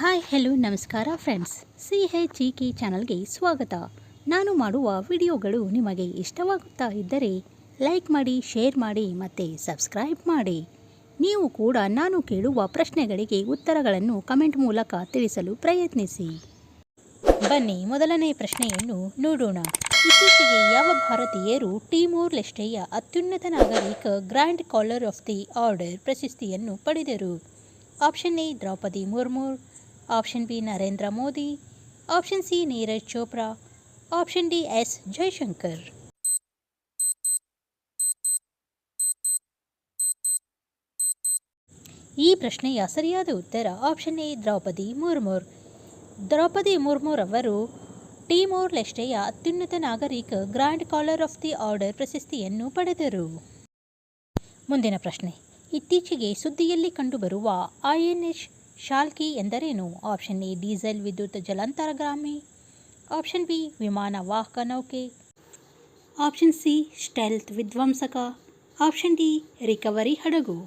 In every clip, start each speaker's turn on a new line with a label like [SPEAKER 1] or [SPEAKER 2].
[SPEAKER 1] Hi, hello, ನಮಸ್ಕಾರ friends. C H E K ಚಾನಲ್ಗೆ ಸ್ವಾಗತ. ನಾನು ಮಾಡುವ ವಿಡಿಯೋಗಳು ನಿಮಗೆ ಇಷ್ಟವಾಗುತ್ತಾ ಇದ್ದರೆ ಲೈಕ್ ಮಾಡಿ, ಶೇರ್ ಮಾಡಿ ಮತ್ತು ಸಬ್ಸ್ಕ್ರೈಬ್ ಮಾಡಿ. ನೀವು ಕೂಡ ನಾನು ಕೇಳುವ ಪ್ರಶ್ನೆಗಳಿಗೆ ಉತ್ತರಗಳನ್ನು ಕಮೆಂಟ್ ಮೂಲಕ ತಿಳಿಸಲು ಪ್ರಯತ್ನಿಸಿ. ಬನ್ನಿ, ಮೊದಲನೇ ಪ್ರಶ್ನೆಯನ್ನು ನೋಡೋಣ. ಇತ್ತೀಚೆಗೆ ಯಾವ ಭಾರತೀಯರು ಟಿಮೋರ್ ಲೆಸ್ಟೆಯ ಅತ್ಯುನ್ನತ ನಾಗರಿಕ grand collar of the order ಪ್ರಶಸ್ತಿಯನ್ನು ಪಡೆದರು? Option A, Droupadi Murmu option B Narendra Modi option C Neeraj Chopra option D S Jaishankar ಈ ಪ್ರಶ್ನೆಯ ಸರಿಯಾದ ಉತ್ತರ ಆಪ್ಷನ್ ಎ ದ್ರೌಪದಿ ಮುರ್ಮುರ್ ದ್ರೌಪದಿ ಮುರ್ಮುರ್ ಅವರು ಟಿಮೋರ್ ಲೆಸ್ಟೆಯ ಅತ್ಯುನ್ನತ ನಾಗರಿಕ grand collar of the order ಪ್ರಶಸ್ತಿಯನ್ನು ಪಡೆದರು. ಮುಂದಿನ ಪ್ರಶ್ನೆ. ಇತ್ತೀಚೆಗೆ ಸುದ್ದಿಯಲ್ಲಿ ಕಂಡುಬರುವ ಐಎನ್ಎಸ್ ಶಾಲ್ಕಿ ಎಂದರೇನು? ಆಪ್ಷನ್ ಎ, ಡೀಸೆಲ್, ವಿದ್ಯುತ್ ಜಲಾಂತರಗಾಮಿ ಆಪ್ಷನ್ ಬಿ, ವಿಮಾನ, ವಾಹಕ ನೌಕೆ. ಆಪ್ಷನ್ ಸಿ, ಸ್ಟೆಲ್ತ್ ವಿಧ್ವಂಸಕ. ಆಪ್ಷನ್ ಡಿ, ರಿಕವರಿ ಹಡಗು.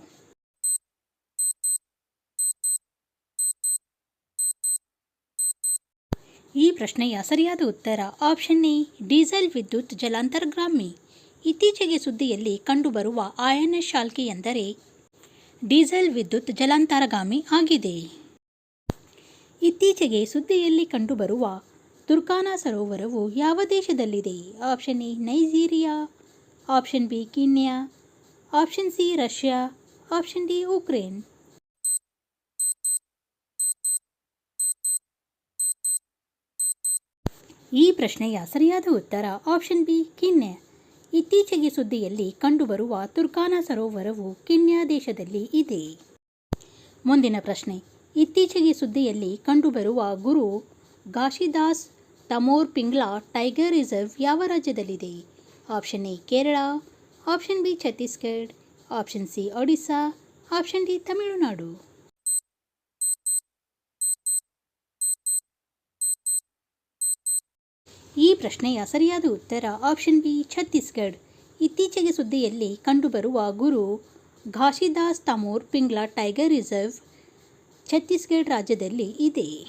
[SPEAKER 1] ಈ ಪ್ರಶ್ನೆಯ ಸರಿಯಾದ ಉತ್ತರ ಆಪ್ಷನ್ ಎ, ಡೀಸೆಲ್, ವಿದ್ಯುತ್ ಜಲಾಂತರ್ಗ್ರಾಮಿ ಇತ್ತೀಚೆಗೆ ಸುದ್ದಿಯಲ್ಲಿ ಕಂಡುಬರುವ ಆಯನ ಶಾಲ್ಕಿ ಎಂದರೆ ಡೀಸೆಲ್ ವಿದ್ಯುತ್ ಜಲಾಂತರಗಾಮಿ ಆಗಿದೆ. ಇತ್ತೀಚೆಗೆ ಸುದ್ದಿಯಲ್ಲಿ ಕಂಡುಬರುವ ತುರ್ಕಾನಾ ಸರೋವರವು ಯಾವ ದೇಶದಲ್ಲಿದೆ? Option A, Nigeria, option B, Kenya, option C, Russia, option D, Ukraine. ಈ ಪ್ರಶ್ನೆಯ ಸರಿಯಾದ ಉತ್ತರ ಆಪ್ಷನ್ ಬಿ, ಕಿನ್ಯಾ. ಇತ್ತೀಚೆಗೆ ಸುದ್ದಿಯಲ್ಲಿ ಕಂಡುಬರುವ ತುರ್ಕಾನ ಸರೋವರವು ಕಿನ್ಯಾ ದೇಶದಲ್ಲಿ ಇದೆ. ಮುಂದಿನ ಪ್ರಶ್ನೆ. ಇತ್ತೀಚೆಗೆ ಸುದ್ದಿಯಲ್ಲಿ ಕಂಡುಬರುವ ಗುರು ಘಾಶಿದಾಸ್ ತಮೋರ್ ಪಿಂಗ್ಲಾ ಟೈಗರ್ ರಿಸರ್ವ್ ಯಾವ ರಾಜ್ಯದಲ್ಲಿದೆ? Option A, Kerala. Option B, Chhattisgarh. Option C, Odisha. Option D, Tamil Nadu. ಈ ಪ್ರಶ್ನೆಯ ಸರಿಯಾದ ಉತ್ತರ ಆಪ್ಷನ್ ಬಿ ಛತ್ತೀಸ್ಗಢ. ಇತ್ತೀಚೆಗೆ ಸುದ್ದಿಯಲ್ಲಿ ಕಂಡುಬರುವ ಗುರು ಘಾಶಿದಾಸ್ ತಮೋರ್ ಪಿಂಗ್ಲಾ ಟೈಗರ್ ರಿಸರ್ವ್ ಛತ್ತೀಸ್ಗಢ ರಾಜ್ಯದಲ್ಲಿ ಇದೆ.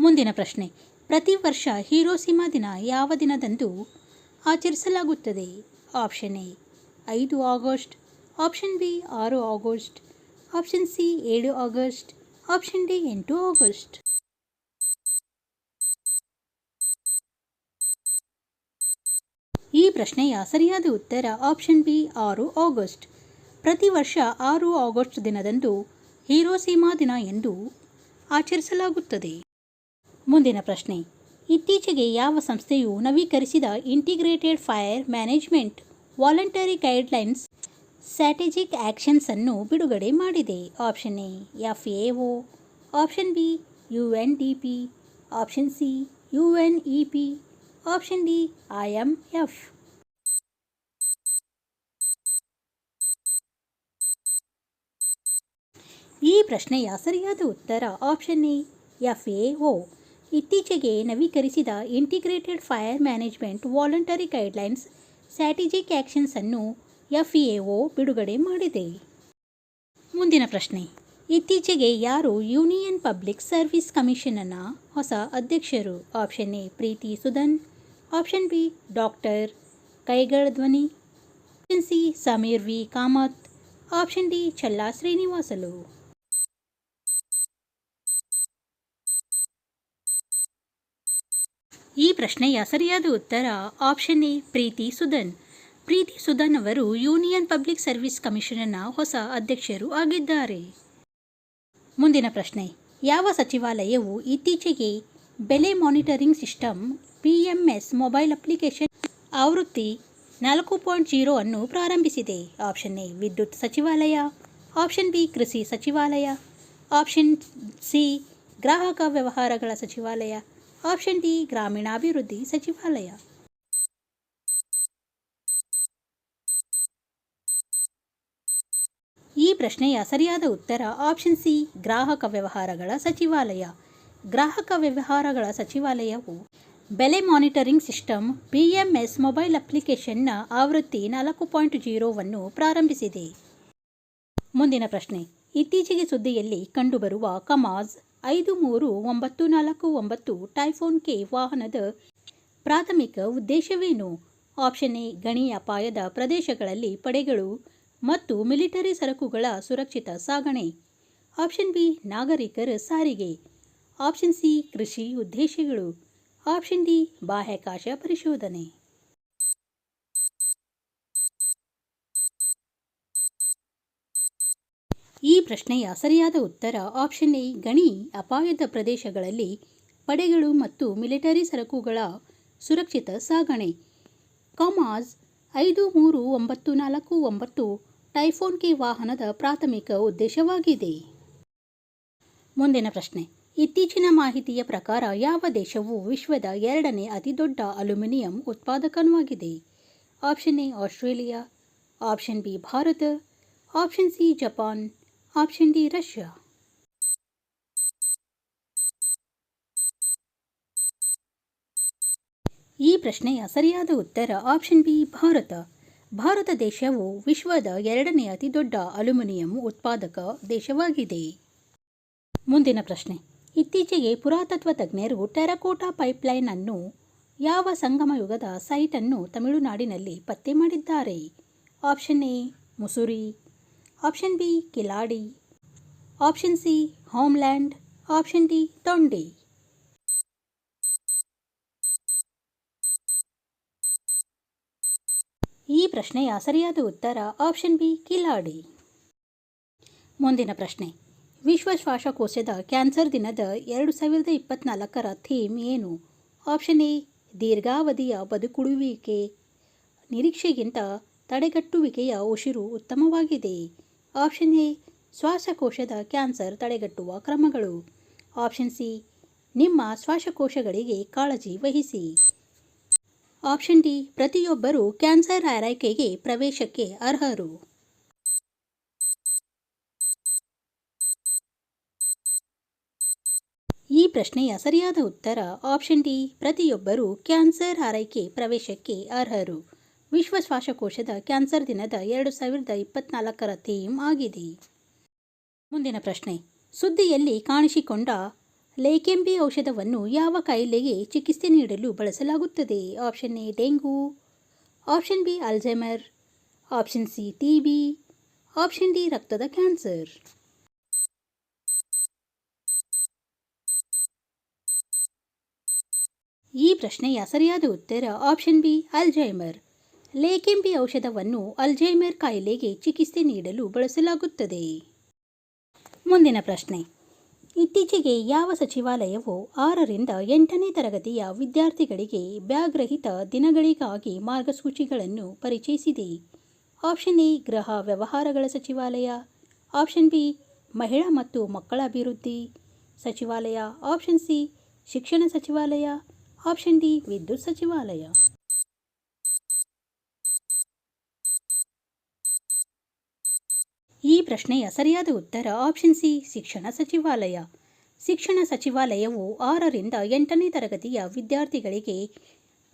[SPEAKER 1] ಮುಂದಿನ ಪ್ರಶ್ನೆ. ಪ್ರತಿ ವರ್ಷ ಹೀರೋಸಿಮಾ ದಿನ ಯಾವ ದಿನದಂದು ಆಚರಿಸಲಾಗುತ್ತದೆ? ಆಪ್ಷನ್ ಎ ಐದು ಆಗಸ್ಟ್. ಆಪ್ಷನ್ ಬಿ ಆರು ಆಗಸ್ಟ್. ಆಪ್ಷನ್ ಸಿ ಏಳು ಆಗಸ್ಟ್. ಆಪ್ಷನ್ ಡಿ ಎಂಟು ಆಗಸ್ಟ್. ಈ ಪ್ರಶ್ನೆಯ ಸರಿಯಾದ ಉತ್ತರ ಆಪ್ಷನ್ ಬಿ ಆರು ಆಗಸ್ಟ್ ಪ್ರತಿ ವರ್ಷ ಆರು ಆಗಸ್ಟ್ ದಿನದಂದು ಹೀರೋಸೀಮಾ ದಿನ ಎಂದು ಆಚರಿಸಲಾಗುತ್ತದೆ. ಮುಂದಿನ ಪ್ರಶ್ನೆ. ಇತ್ತೀಚೆಗೆ ಯಾವ ಸಂಸ್ಥೆಯು ನವೀಕರಿಸಿದ integrated fire management voluntary guidelines strategic ಆ್ಯಕ್ಷನ್ಸನ್ನು ಬಿಡುಗಡೆ ಮಾಡಿದೆ? Option A F A O option B U N D P option C U N E P option D I M F ಈ ಪ್ರಶ್ನೆಯ ಸರಿಯಾದ ಉತ್ತರ option A F A O ಇತ್ತೀಚೆಗೆ ನವೀಕರಿಸಿದ integrated fire management voluntary guidelines strategic ಆ್ಯಕ್ಷನ್ಸನ್ನು F A O ಬಿಡುಗಡೆ ಮಾಡಿದೆ. ಮುಂದಿನ ಪ್ರಶ್ನೆ. ಇತ್ತೀಚೆಗೆ ಯಾರು ಯೂನಿಯನ್ ಪಬ್ಲಿಕ್ ಸರ್ವಿಸ್ ಕಮಿಷನ್ನ ಹೊಸ ಅಧ್ಯಕ್ಷರು? Option A Preeti Sudan option B doctor ಕೈಗಳ ಧ್ವನಿ option C Sameer V Kamat option D Challa Srinivasulu ಈ ಪ್ರಶ್ನೆಯ ಸರಿಯಾದ ಉತ್ತರ ಆಪ್ಷನ್ ಎ ಪ್ರೀತಿ ಸುದನ್ ಪ್ರೀತಿ ಸುದನ್ ಅವರು ಯೂನಿಯನ್ ಪಬ್ಲಿಕ್ ಸರ್ವಿಸ್ ಕಮಿಷನ್ನ ಹೊಸ ಅಧ್ಯಕ್ಷರು ಆಗಿದ್ದಾರೆ. ಮುಂದಿನ ಪ್ರಶ್ನೆ, ಯಾವ ಸಚಿವಾಲಯವು ಇತ್ತೀಚೆಗೆ ಬೆಲೆ monitoring system P mobile application ಆವೃತ್ತಿ ನಾಲ್ಕು ಪಾಯಿಂಟ್ ಜೀರೋ ಅನ್ನು ಪ್ರಾರಂಭಿಸಿದೆ. ಆಪ್ಷನ್ ಎ, ವಿದ್ಯುತ್ ಸಚಿವಾಲಯ. ಆಪ್ಷನ್ ಬಿ, ಕೃಷಿ ಸಚಿವಾಲಯ. ಆಪ್ಷನ್ ಸಿ, ಗ್ರಾಹಕ ವ್ಯವಹಾರಗಳ ಸಚಿವಾಲಯ. ಆಪ್ಷನ್ ಡಿ, ಗ್ರಾಮೀಣಾಭಿವೃದ್ಧಿ ಸಚಿವಾಲಯ. ಈ ಪ್ರಶ್ನೆಯ ಸರಿಯಾದ ಉತ್ತರ ಆಪ್ಷನ್ ಸಿ, ಗ್ರಾಹಕ ವ್ಯವಹಾರಗಳ ಸಚಿವಾಲಯ. ಗ್ರಾಹಕ ವ್ಯವಹಾರಗಳ ಸಚಿವಾಲಯವು ಬೆಲೆ monitoring system M S mobile ಅಪ್ಲಿಕೇಶನ್ನ ಆವೃತ್ತಿ ನಾಲ್ಕು ಪಾಯಿಂಟ್ ಜೀರೋವನ್ನು ಪ್ರಾರಂಭಿಸಿದೆ. ಮುಂದಿನ ಪ್ರಶ್ನೆ. ಇತ್ತೀಚೆಗೆ ಸುದ್ದಿಯಲ್ಲಿ ಕಂಡುಬರುವ ಕಮಾಜ್ ಐದು ಮೂರು ಒಂಬತ್ತು ನಾಲ್ಕು ಒಂಬತ್ತು ಟೈಫೋನ್ ಕೆ ವಾಹನದ ಪ್ರಾಥಮಿಕ ಉದ್ದೇಶವೇನು? ಆಪ್ಷನ್ ಎ, ಗಣಿ ಅಪಾಯದ ಪ್ರದೇಶಗಳಲ್ಲಿ ಪಡೆಗಳು ಮತ್ತು ಮಿಲಿಟರಿ ಸರಕುಗಳ ಸುರಕ್ಷಿತ ಸಾಗಣೆ. ಆಪ್ಷನ್ ಬಿ, ನಾಗರಿಕರ ಸಾರಿಗೆ. ಆಪ್ಷನ್ ಸಿ, ಕೃಷಿ ಉದ್ದೇಶಗಳು. ಆಪ್ಷನ್ ಡಿ, ಬಾಹ್ಯಾಕಾಶ ಪರಿಶೋಧನೆ. ಈ ಪ್ರಶ್ನೆಯ ಸರಿಯಾದ ಉತ್ತರ ಆಪ್ಷನ್ ಎ, ಗಣಿ, ಅಪಾಯದ ಪ್ರದೇಶಗಳಲ್ಲಿ ಪಡೆಗಳು ಮತ್ತು ಮಿಲಿಟರಿ ಸರಕುಗಳ ಸುರಕ್ಷಿತ ಸಾಗಣೆ. ಕಮಾಜ್ ಐದು ಮೂರು ಒಂಬತ್ತು ನಾಲ್ಕು ಒಂಬತ್ತು ಟೈಫೋನ್ ಕೆ ವಾಹನದ ಪ್ರಾಥಮಿಕ ಉದ್ದೇಶವಾಗಿದೆ. ಮುಂದಿನ ಪ್ರಶ್ನೆ. ಇತ್ತೀಚಿನ ಮಾಹಿತಿಯ ಪ್ರಕಾರ ಯಾವ ದೇಶವು ವಿಶ್ವದ ಎರಡನೇ ಅತಿದೊಡ್ಡ aluminium ಉತ್ಪಾದಕನೂ option A, Australia. Option B, Bharat. Option C, Japan. Option D, Russia. ಈ ಪ್ರಶ್ನೆಯ ಸರಿಯಾದ ಉತ್ತರ ಆಪ್ಷನ್ ಬಿ, ಭಾರತ. ಭಾರತ ದೇಶವು ವಿಶ್ವದ ಎರಡನೇ ಅತಿದೊಡ್ಡ ಅಲ್ಯೂಮಿನಿಯಂ ಉತ್ಪಾದಕ ದೇಶವಾಗಿದೆ. ಮುಂದಿನ ಪ್ರಶ್ನೆ. ಇತ್ತೀಚೆಗೆ ಪುರಾತತ್ವ ತಜ್ಞರು ಟೆರಕೋಟಾ ಪೈಪ್ಲೈನ್ ಅನ್ನು ಯಾವ ಸಂಗಮ ಯುಗದ ಸೈಟ್ ಅನ್ನು ತಮಿಳುನಾಡಿನಲ್ಲಿ ಪತ್ತೆ ಮಾಡಿದ್ದಾರೆ. Option A, Musiri. Option B, Keeladi. Option C, homeland. Option D, Thondi. ಈ ಪ್ರಶ್ನೆಯ ಸರಿಯಾದ ಉತ್ತರ ಆಪ್ಷನ್ ಬಿ, ಕಿಲಾಡಿ. ಮುಂದಿನ ಪ್ರಶ್ನೆ. ವಿಶ್ವ ಶ್ವಾಸಕೋಶದ ಕ್ಯಾನ್ಸರ್ ದಿನದ ಎರಡು ಸಾವಿರದ ಇಪ್ಪತ್ತ್ನಾಲ್ಕರ ಥೀಮ್ ಏನು? ಆಪ್ಷನ್ ಎ, ದೀರ್ಘಾವಧಿಯ ಬದುಕುಳುವಿಕೆ ನಿರೀಕ್ಷೆಗಿಂತ ತಡೆಗಟ್ಟುವಿಕೆಯ ಉಸಿರು ಉತ್ತಮವಾಗಿದೆ. ಆಪ್ಷನ್ ಎ, ಶ್ವಾಸಕೋಶದ ಕ್ಯಾನ್ಸರ್ ತಡೆಗಟ್ಟುವ ಕ್ರಮಗಳು. ಆಪ್ಷನ್ ಸಿ, ನಿಮ್ಮ ಶ್ವಾಸಕೋಶಗಳಿಗೆ ಕಾಳಜಿ ವಹಿಸಿ. ಆಪ್ಷನ್ ಡಿ, ಪ್ರತಿಯೊಬ್ಬರೂ ಕ್ಯಾನ್ಸರ್ ಆರೈಕೆಗೆ ಪ್ರವೇಶಕ್ಕೆ ಅರ್ಹರು. ಈ ಪ್ರಶ್ನೆಯ ಸರಿಯಾದ ಉತ್ತರ ಆಪ್ಷನ್ ಡಿ ಪ್ರತಿಯೊಬ್ಬರೂ ಕ್ಯಾನ್ಸರ್ ಆರೈಕೆ ಪ್ರವೇಶಕ್ಕೆ ಅರ್ಹರು. ವಿಶ್ವ ಶ್ವಾಸಕೋಶದ ಕ್ಯಾನ್ಸರ್ ದಿನದ ಎರಡು ಸಾವಿರದ ಇಪ್ಪತ್ನಾಲ್ಕರ ಥೀಮ್ ಆಗಿದೆ. ಮುಂದಿನ ಪ್ರಶ್ನೆ. ಸುದ್ದಿಯಲ್ಲಿ ಕಾಣಿಸಿಕೊಂಡ ಲೇಕೆಂಬಿ ಔಷಧವನ್ನು ಯಾವ ಕಾಯಿಲೆಗೆ ಚಿಕಿತ್ಸೆ ನೀಡಲು ಬಳಸಲಾಗುತ್ತದೆ? Option A dengue. Option B Alzheimer option C T B option D ರಕ್ತದ ಕ್ಯಾನ್ಸರ್. ಈ ಪ್ರಶ್ನೆಯ ಸರಿಯಾದ ಉತ್ತರ ಆಪ್ಷನ್ ಬಿ ಅಲ್ಜೈಮರ್ ಲೇಕೆಂಬಿ ಔಷಧವನ್ನು ಅಲ್ಜೈಮರ್ ಕಾಯಿಲೆಗೆ ಚಿಕಿತ್ಸೆ ನೀಡಲು ಬಳಸಲಾಗುತ್ತದೆ. ಮುಂದಿನ ಪ್ರಶ್ನೆ. ಇತ್ತೀಚೆಗೆ ಯಾವ ಸಚಿವಾಲಯವು ಆರರಿಂದ ಎಂಟನೇ ತರಗತಿಯ ವಿದ್ಯಾರ್ಥಿಗಳಿಗೆ ಬ್ಯಾಗ್ ರಹಿತ ದಿನಗಳಿಗಾಗಿ ಮಾರ್ಗಸೂಚಿಗಳನ್ನು ಪರಿಚಯಿಸಿದೆ. ಆಪ್ಷನ್ ಎ ಗೃಹ ವ್ಯವಹಾರಗಳ ಸಚಿವಾಲಯ. ಆಪ್ಷನ್ ಬಿ ಮಹಿಳಾ ಮತ್ತು ಮಕ್ಕಳ ಅಭಿವೃದ್ಧಿ. ಸಚಿವಾಲಯ. ಆಪ್ಷನ್ ಸಿ ಶಿಕ್ಷಣ ಸಚಿವಾಲಯ. ಆಪ್ಷನ್ ಡಿ, ವಿದ್ಯುತ್ ಸಚಿವಾಲಯ. ಈ ಪ್ರಶ್ನೆಯ ಸರಿಯಾದ ಉತ್ತರ ಆಪ್ಷನ್ ಸಿ, ಶಿಕ್ಷಣ ಸಚಿವಾಲಯ. ಶಿಕ್ಷಣ ಸಚಿವಾಲಯವು ಆರರಿಂದ ಎಂಟನೇ ತರಗತಿಯ ವಿದ್ಯಾರ್ಥಿಗಳಿಗೆ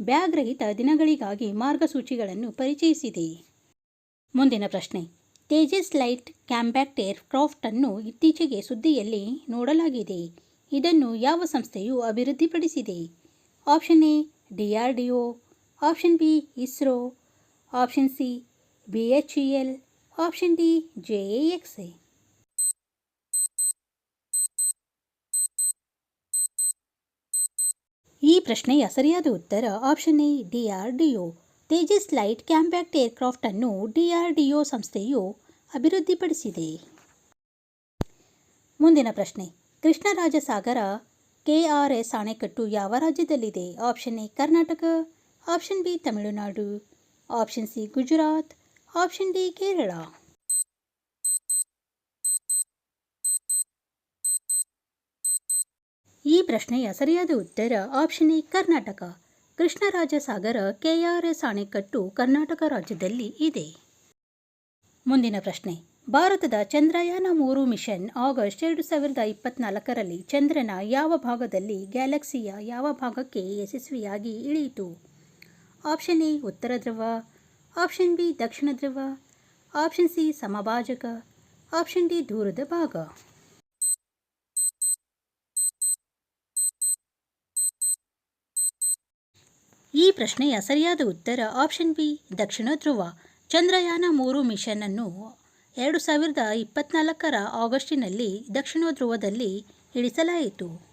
[SPEAKER 1] ಬ್ಯಾಗ್ ರಹಿತ ದಿನಗಳಿಗಾಗಿ ಮಾರ್ಗಸೂಚಿಗಳನ್ನು ಪರಿಚಯಿಸಿದೆ. ಮುಂದಿನ ಪ್ರಶ್ನೆ. ತೇಜಸ್ ಲೈಟ್ ಕ್ಯಾಂಬ್ಯಾಕ್ಟ್ ಏರ್ಕ್ರಾಫ್ಟ್ ಅನ್ನು ಇತ್ತೀಚೆಗೆ ಸುದ್ದಿಯಲ್ಲಿ ನೋಡಲಾಗಿದೆ. ಇದನ್ನು ಯಾವ ಸಂಸ್ಥೆಯು ಅಭಿವೃದ್ಧಿಪಡಿಸಿದೆ? Option A DRDO option B ISRO option C B H E L option D J X A ಈ ಪ್ರಶ್ನೆಯ ಸರಿಯಾದ ಉತ್ತರ option A DRDO Tejas light compact aircraft ಅನ್ನು ಡಿಆರ್ಡಿಒ ಸಂಸ್ಥೆಯು ಅಭಿವೃದ್ಧಿಪಡಿಸಿದೆ. ಮುಂದಿನ ಪ್ರಶ್ನೆ, ಕೃಷ್ಣರಾಜಸಾಗರ ಕೆಆರ್ಎಸ್ ಅಣೆಕಟ್ಟು ಯಾವ ರಾಜ್ಯದಲ್ಲಿದೆ? Option A, Karnataka, option B, Tamil Nadu, option C, Gujarat, option D, Kerala. ಈ ಪ್ರಶ್ನೆಯ ಸರಿಯಾದ ಉತ್ತರ option A, Karnataka. Krishnarajasagara KRS ಅಣೆಕಟ್ಟು ಕರ್ನಾಟಕ ರಾಜ್ಯದಲ್ಲಿ ಇದೆ. ಮುಂದಿನ ಪ್ರಶ್ನೆ. ಭಾರತದ ಚಂದ್ರಯಾನ ಮೂರು ಮಿಷನ್ ಆಗಸ್ಟ್ ಎರಡು ಸಾವಿರದ ಇಪ್ಪತ್ನಾಲ್ಕರಲ್ಲಿ ಚಂದ್ರನ ಯಾವ ಭಾಗದಲ್ಲಿ ಗ್ಯಾಲಕ್ಸಿಯ ಯಾವ ಭಾಗಕ್ಕೆ ಯಶಸ್ವಿಯಾಗಿ ಇಳಿಯಿತು? ಆಪ್ಷನ್ ಎ, ಉತ್ತರ ಧ್ರುವ. ಆಪ್ಷನ್ ಬಿ, ದಕ್ಷಿಣ ಧ್ರುವ. ಆಪ್ಷನ್ ಸಿ, ಸಮಭಾಜಕ. ಆಪ್ಷನ್ ಡಿ, ದೂರದ ಭಾಗ. ಈ ಪ್ರಶ್ನೆಯ ಸರಿಯಾದ ಉತ್ತರ ಆಪ್ಷನ್ ಬಿ, ದಕ್ಷಿಣ ಧ್ರುವ. ಚಂದ್ರಯಾನ ಮೂರು ಮಿಷನ್ ಅನ್ನು ಎರಡು ಸಾವಿರದ ಇಪ್ಪತ್ತ್ನಾಲ್ಕರ ಆಗಸ್ಟಿನಲ್ಲಿ ದಕ್ಷಿಣ ಧ್ರುವದಲ್ಲಿ ಇಳಿಸಲಾಯಿತು.